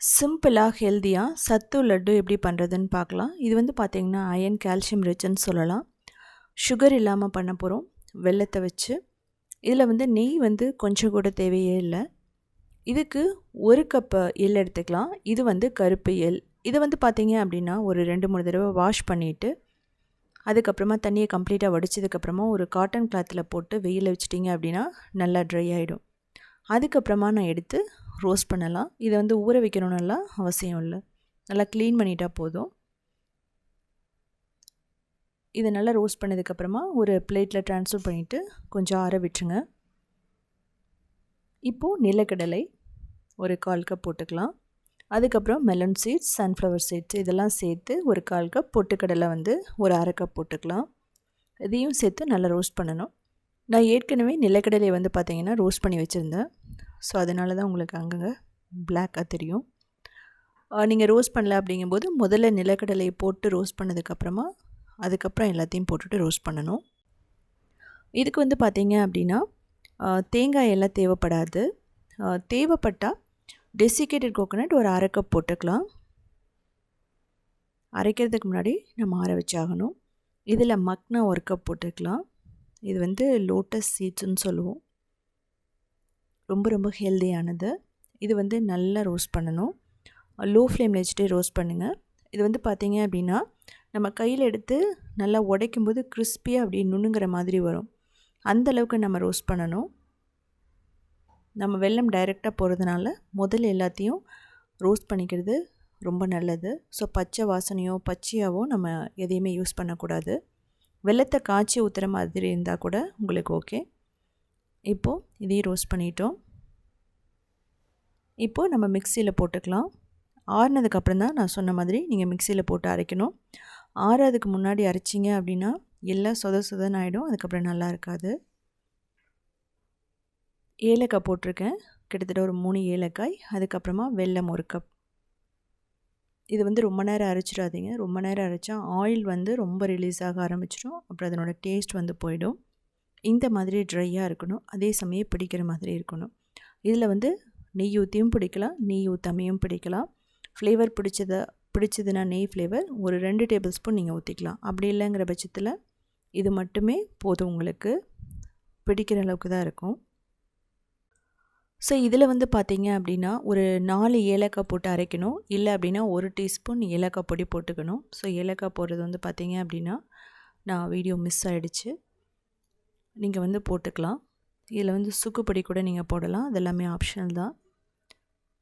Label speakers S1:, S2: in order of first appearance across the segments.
S1: சிம்பிளாக ஹெல்த்தியாக சத்து லட்டு எப்படி பண்ணுறதுன்னு பார்க்கலாம். இது வந்து பார்த்திங்கன்னா அயன் கால்சியம் ரிச்சுன்னு சொல்லலாம். சுகர் இல்லாமல் பண்ண போகிறோம் வெள்ளத்தை வச்சு. இதில் வந்து நெய் வந்து கொஞ்சம் கூட தேவையே இல்லை. இதுக்கு ஒரு கப்பு எள் எடுத்துக்கலாம். இது வந்து கருப்பு எள். இதை வந்து பார்த்திங்க அப்படின்னா ஒரு ரெண்டு மூணு தடவை வாஷ் பண்ணிவிட்டு அதுக்கப்புறமா தண்ணியை கம்ப்ளீட்டாக வடித்ததுக்கப்புறமா ஒரு காட்டன் கிளாத்தில் போட்டு வெயிலில் வச்சிட்டிங்க அப்படின்னா நல்லா ட்ரை ஆகிடும் அதுக்கப்புறமா நான் எடுத்து ரோஸ்ட் பண்ணலாம். இதை வந்து ஊற வைக்கணும்னுலாம் அவசியம் இல்லை. நல்லா க்ளீன் பண்ணிட்டா போதும். இதை நல்லா ரோஸ்ட் பண்ணதுக்கப்புறமா ஒரு பிளேட்டில் ட்ரான்ஸ்ஃபர் பண்ணிவிட்டு கொஞ்சம் ஆற விட்டுருங்க. இப்போது நிலக்கடலை ஒரு கால் கப் போட்டுக்கலாம். அதுக்கப்புறம் மெலன் சீட்ஸ் சன்ஃப்ளவர் சீட்ஸ் இதெல்லாம் சேர்த்து ஒரு கால் கப் பொட்டுக்கடலை வந்து ஒரு அரை கப் போட்டுக்கலாம். இதையும் சேர்த்து நல்லா ரோஸ்ட் பண்ணணும். நான் ஏற்கனவே நிலக்கடலை வந்து பார்த்திங்கன்னா ரோஸ்ட் பண்ணி வச்சுருந்தேன். ஸோ அதனால தான் உங்களுக்கு அங்கங்கே பிளாக்காக தெரியும். நீங்கள் ரோஸ்ட் பண்ணல அப்படிங்கும்போது முதல்ல நிலக்கடலையை போட்டு ரோஸ்ட் பண்ணதுக்கப்புறமா அதுக்கப்புறம் எல்லாத்தையும் போட்டுட்டு ரோஸ்ட் பண்ணணும். இதுக்கு வந்து பார்த்திங்க அப்படின்னா தேங்காய் எல்லாம் தேவைப்படாது. தேவைப்பட்டால் டெசிகேட்டட் கோகோனட் ஒரு அரை கப் போட்டுக்கலாம். அரைக்கிறதுக்கு முன்னாடி நம்ம ஆற வச்சாகணும். இதில் மக்னா ஒரு கப் போட்டுக்கலாம். இது வந்து லோட்டஸ் சீட்ஸுன்னு சொல்லுவோம். ரொம்ப ரொம்ப ஹெல்தியானது. இது வந்து நல்லா ரோஸ்ட் பண்ணணும். லோ ஃப்ளேமில் வச்சுட்டு ரோஸ்ட் பண்ணுங்கள் இது வந்து பார்த்திங்க அப்படின்னா நம்ம கையில் எடுத்து நல்லா உடைக்கும் போது கிறிஸ்பியாக அப்படி நுணுங்கிற மாதிரி வரும். அந்த அளவுக்கு நம்ம ரோஸ்ட் பண்ணணும். நம்ம வெள்ளம் டைரெக்டாக போகிறதுனால முதல்ல எல்லாத்தையும் ரோஸ்ட் பண்ணிக்கிறது ரொம்ப நல்லது. ஸோ பச்சை வாசனையோ பச்சையாவோ நம்ம எதையுமே யூஸ் பண்ணக்கூடாது. வெள்ளத்தை காய்ச்சி ஊற்றுற மாதிரி இருந்தால் கூட உங்களுக்கு ஓகே. இப்போது இதையும் ரோஸ்ட் பண்ணிட்டோம். இப்போது நம்ம மிக்சியில் போட்டுக்கலாம். ஆறுனதுக்கப்புறம் தான் நான் சொன்ன மாதிரி நீங்கள் மிக்சியில் போட்டு அரைக்கணும். ஆறுறதுக்கு முன்னாடி அரைச்சிங்க அப்படின்னா எல்லாம் சொத சொதன்னு ஆகிடும் அதுக்கப்புறம் நல்லா இருக்காது. ஏலக்காய் போட்டிருக்கேன். கிட்டத்தட்ட ஒரு மூணு ஏலக்காய். அதுக்கப்புறமா வெல்லம் ஒரு கப் இது வந்து ரொம்ப நேரம் அரைச்சிடாதீங்க. ரொம்ப நேரம் அரைச்சா ஆயில் வந்து ரொம்ப ரிலீஸ் ஆக ஆரம்பிச்சிடும். அப்புறம் அதனோட டேஸ்ட் வந்து போயிடும். இந்த மாதிரி ட்ரையாக இருக்கணும். அதே சமயம் பிடிக்கிற மாதிரி இருக்கணும். இதில் வந்து நெய் ஊற்றியும் பிடிக்கலாம் நெய் ஊற்றாமையும் பிடிக்கலாம். ஃப்ளேவர் பிடிச்சத பிடிச்சதுன்னா நெய் ஃப்ளேவர் ஒரு ரெண்டு டேபிள் ஸ்பூன் நீங்கள் ஊற்றிக்கலாம் அப்படி இல்லைங்கிற பட்சத்தில் இது மட்டுமே போதும் உங்களுக்கு. பிடிக்கிற அளவுக்கு தான் இருக்கும். ஸோ இதில் வந்து பார்த்தீங்க அப்படின்னா ஒரு நாலு ஏலக்காய் போட்டு அரைக்கணும். இல்லை அப்படின்னா ஒரு டீஸ்பூன் ஏலக்காய் பொடி போட்டுக்கணும். ஸோ ஏலக்காய் போடுறது வந்து பார்த்தீங்க அப்படின்னா நான் வீடியோ மிஸ் ஆகிடுச்சு நீங்கள் வந்து போட்டுக்கலாம். இதில் வந்து சுக்குப்பொடி கூட நீங்கள் போடலாம். அதெல்லாமே ஆப்ஷனல் தான்.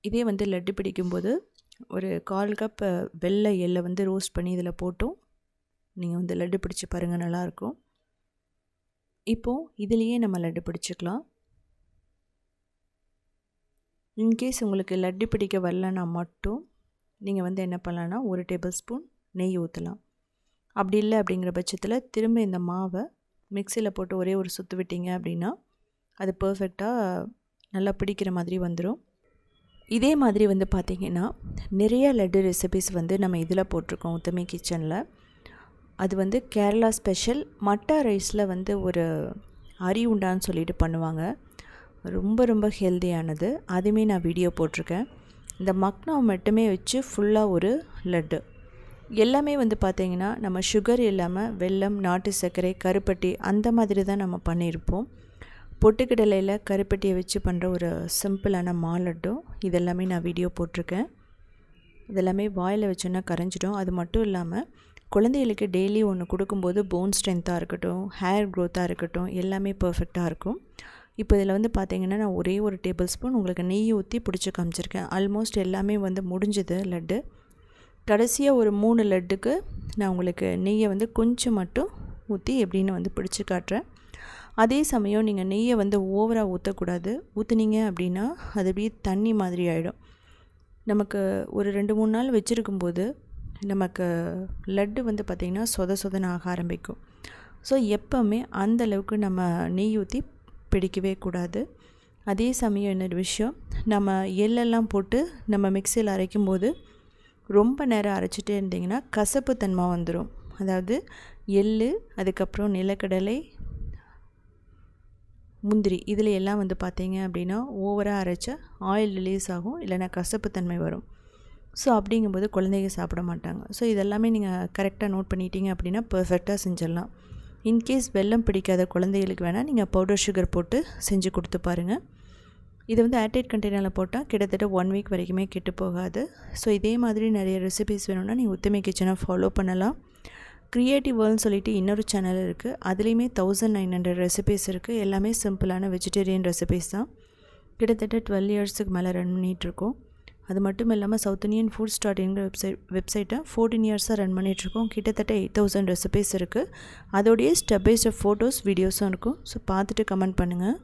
S1: இதே வந்து லட்டு பிடிக்கும்போது ஒரு கால் கப் வெள்ளை எள்ளை வந்து ரோஸ்ட் பண்ணி இதில் போட்டும். நீங்கள் வந்து லட்டு பிடிச்சி பாருங்கள் நல்லாயிருக்கும். இப்போது இதுலேயே நம்ம லட்டு பிடிச்சிக்கலாம். இன்கேஸ் உங்களுக்கு லட்டு பிடிக்க வரலன்னா மட்டும் நீங்கள் வந்து என்ன பண்ணலான்னா ஒரு டேபிள் ஸ்பூன் நெய் ஊற்றலாம் அப்படி இல்லை அப்படிங்கிற பட்சத்தில் திரும்ப இந்த மாவை மிக்சியில் போட்டு ஒரே ஒரு சுற்று விட்டீங்க அப்படின்னா அது பர்ஃபெக்டாக நல்லா பிடிக்கிற மாதிரி வந்துடும் இதே மாதிரி வந்து பார்த்திங்கன்னா நிறைய லட்டு ரெசிபிஸ் வந்து நம்ம இதில் போட்டிருக்கோம் உத்தமி கிச்சனில் அது வந்து கேரளா ஸ்பெஷல் மட்டா ரைஸில் வந்து ஒரு அரி உண்டான்னு சொல்லிட்டு பண்ணுவாங்க. ரொம்ப ரொம்ப ஹெல்த்தியானது அதுவுமே நான் வீடியோ போட்டிருக்கேன். இந்த மக்னாவை மட்டுமே வச்சு ஃபுல்லாக ஒரு லட்டு. எல்லாமே வந்து பார்த்திங்கன்னா நம்ம சுகர் இல்லாமல் வெல்லம் நாட்டு சர்க்கரை கருப்பட்டி அந்த மாதிரி தான் நம்ம பண்ணியிருப்போம். பொட்டுக்கடலையில் கருப்பட்டியை வச்சு பண்ணுற ஒரு சிம்பிளான மாலட்டும். இதெல்லாமே நான் வீடியோ போட்டிருக்கேன். இதெல்லாமே வாயில் வச்சோன்னா கரைஞ்சிடும். அது மட்டும் இல்லாமல் குழந்தைகளுக்கு டெய்லி ஒன்று கொடுக்கும்போது போன் ஸ்ட்ரென்த்தாக இருக்கட்டும் ஹேர் க்ரோத்தாக இருக்கட்டும் எல்லாமே பர்ஃபெக்டாக இருக்கும். இப்போ இதில் வந்து பார்த்திங்கன்னா நான் ஒரே ஒரு டேபிள் ஸ்பூன் உங்களுக்கு நெய் ஊற்றி பிடிச்சி காமிச்சிருக்கேன். ஆல்மோஸ்ட் எல்லாமே வந்து முடிஞ்சது லட்டு. கடைசியாக ஒரு மூணு லட்டுக்கு நான் உங்களுக்கு நெய்யை வந்து கொஞ்சம் மட்டும் ஊற்றி எப்படின்னு வந்து பிடிச்சி காட்டுறேன். அதே சமயம் நீங்கள் நெய்யை வந்து ஓவராக ஊற்றக்கூடாது ஊற்றுனீங்க அப்படின்னா அது அப்படியே தண்ணி மாதிரி ஆகிடும் நமக்கு ஒரு ரெண்டு மூணு நாள் வச்சுருக்கும்போது நமக்கு லட்டு வந்து பார்த்திங்கன்னா சொத சொதன ஆக ஆரம்பிக்கும். ஸோ எப்போவுமே அந்தளவுக்கு நம்ம நெய் ஊற்றி பிடிக்கவே கூடாது. அதே சமயம் இன்னொரு விஷயம் நம்ம எள்ளெல்லாம் போட்டு நம்ம மிக்சியில் அரைக்கும் போது ரொம்ப நேரம் அரைச்சிட்டே இருந்திங்கன்னா கசப்பு தன்மை வந்துடும் அதாவது எள் அதுக்கப்புறம் நிலக்கடலை முந்திரி இதில் எல்லாம் வந்து பார்த்தீங்க அப்படின்னா ஓவராக அரைச்சா ஆயில் ரிலீஸ் ஆகும் இல்லைனா கசப்புத்தன்மை வரும். ஸோ அப்படிங்கும்போது குழந்தைங்க சாப்பிட மாட்டாங்க. ஸோ இதெல்லாமே நீங்கள் கரெக்டாக நோட் பண்ணிட்டீங்க அப்படின்னா பர்ஃபெக்டாக செஞ்சிடலாம். இன்கேஸ் வெல்லம் பிடிக்காத குழந்தைகளுக்கு வேணால் நீங்கள் பவுடர் சுகர் போட்டு செஞ்சு கொடுத்து பாருங்கள் இது வந்து ஏர்டைட் கண்டெய்னரில் போட்டால் கிட்டத்தட்ட ஒன் வீக் வரைக்குமே கெட்டு போகாது. ஸோ இதே மாதிரி நிறைய ரெசிபிஸ் வேணும்னா நீங்கள் உத்தமை கிச்சனை ஃபாலோ பண்ணலாம். க்ரியேட்டிவ் வேர்ல்னு சொல்லிட்டு இன்னொரு சேனல் இருக்குது அதுலேயுமே தௌசண்ட் நைன் ஹண்ட்ரட் ரெசிபிஸ் இருக்குது எல்லாமே சிம்பிளான வெஜிடேரியன் ரெசிபிஸ் தான். கிட்டத்தட்ட டுவெல் இயர்ஸுக்கு மேலே ரன் பண்ணிகிட்ருக்கோம் அது மட்டும் இல்லாமல் சவுத் இண்டியன் ஃபுட் ஸ்டார்டிங்கிற வெப்சைட் வெப்சைட்டை ஃபோர்டீன் இயர்ஸாக ரன் பண்ணிகிட்ருக்கோம் கிட்டத்தட்ட எயிட் தௌசண்ட் ரெசிபிஸ் இருக்குது அதோடைய ஸ்டெப் பை ஸ்டெப் ஃபோட்டோஸ் வீடியோஸும் இருக்கும். ஸோ பார்த்துட்டு கமெண்ட் பண்ணுங்கள்